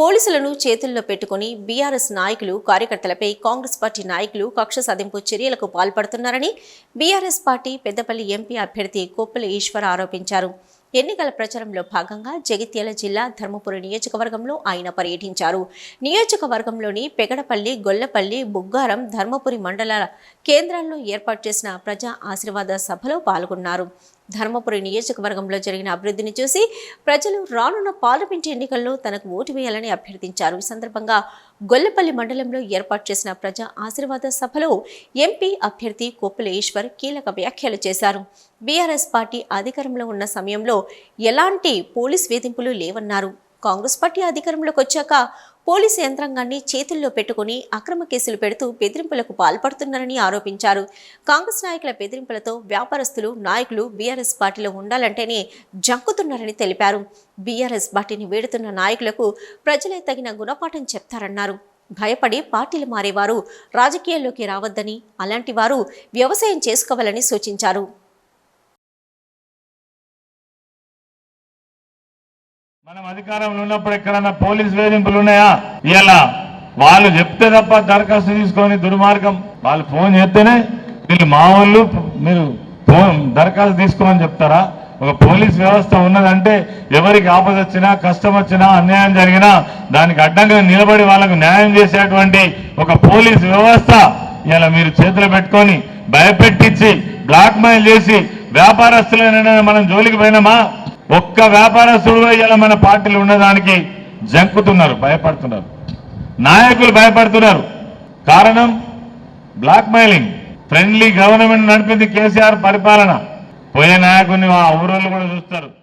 పోలీసులను చేతుల్లో పెట్టుకుని బీఆర్ఎస్ నాయకులు కార్యకర్తలపై కాంగ్రెస్ పార్టీ నాయకులు కక్ష సాధింపు చర్యలకు పాల్పడుతున్నారని బీఆర్ఎస్ పార్టీ పెద్దపల్లి ఎంపీ అభ్యర్థి కొప్పుల ఈశ్వర్ ఆరోపించారు. ఎన్నికల ప్రచారంలో భాగంగా జగిత్యాల జిల్లా ధర్మపురి నియోజకవర్గంలో ఆయన పర్యటించారు. నియోజకవర్గంలోని పెగడపల్లి గొల్లపల్లి బుగ్గారం ధర్మపురి మండలాల కేంద్రాల్లో ఏర్పాటు చేసిన ప్రజా ఆశీర్వాద సభలో పాల్గొన్నారు. ధర్మపురి నియోజకవర్గంలో జరిగిన అభివృద్ధిని చూసి ప్రజలు రానున్న పార్లమెంట్ ఎన్నికల్లో తనకు ఓటు వేయాలని అభ్యర్థించారు. ఈ సందర్భంగా గొల్లపల్లి మండలంలో ఏర్పాటు చేసిన ప్రజా ఆశీర్వాద సభలో ఎంపీ అభ్యర్థి కొప్పుల ఈశ్వర్ కీలక వ్యాఖ్యలు చేశారు. బీఆర్ఎస్ పార్టీ అధికారంలో ఉన్న సమయంలో ఎలాంటి పోలీస్ వేధింపులు లేవన్నారు. కాంగ్రెస్ పార్టీ అధికారంలోకి వచ్చాక పోలీసు యంత్రాంగాన్ని చేతుల్లో పెట్టుకుని అక్రమ కేసులు పెడుతూ బెదిరింపులకు పాల్పడుతున్నారని ఆరోపించారు. కాంగ్రెస్ నాయకుల బెదిరింపులతో వ్యాపారస్తులు నాయకులు బీఆర్ఎస్ పార్టీలో ఉండాలంటేనే జంకుతున్నారని తెలిపారు. బీఆర్ఎస్ పార్టీని వేడుతున్న నాయకులకు ప్రజలే తగిన గుణపాఠం చెప్తారన్నారు. భయపడి పార్టీలు మారేవారు రాజకీయాల్లోకి రావద్దని అలాంటి వారు వ్యవసాయం చేసుకోవాలని సూచించారు. మనం అధికారంలో ఉన్నప్పుడు ఎక్కడన్నా పోలీస్ వేధింపులు ఉన్నాయా? ఇలా వాళ్ళు చెప్తే తప్ప దరఖాస్తు తీసుకొని దుర్మార్గం. వాళ్ళు ఫోన్ చేస్తేనే వీళ్ళు మా వాళ్ళు మీరు ఫోన్ దరఖాస్తు తీసుకోమని చెప్తారా? ఒక పోలీస్ వ్యవస్థ ఉన్నదంటే ఎవరికి ఆపద వచ్చినా కష్టం వచ్చినా అన్యాయం జరిగినా దానికి అడ్డంగా నిలబడి వాళ్ళకు న్యాయం చేసేటువంటి ఒక పోలీస్ వ్యవస్థ ఇలా మీరు చేతులు పెట్టుకొని భయపెట్టించి బ్లాక్ మెయిల్ చేసి వ్యాపారస్తులైన మనం జోలికి పోయినామా? ఒక్క వ్యాపారస్తుడు కూడా ఇలా మన పార్టీలు ఉన్నదానికి జంకుతున్నారు భయపడుతున్నారు. నాయకులు భయపడుతున్నారు. కారణం బ్లాక్ మెయిలింగ్ ఫ్రెండ్లీ గవర్నమెంట్ నడిపింది కేసీఆర్ పరిపాలన. పోయే నాయకుడిని ఆ ఊరోళ్ళు కూడా చూస్తారు.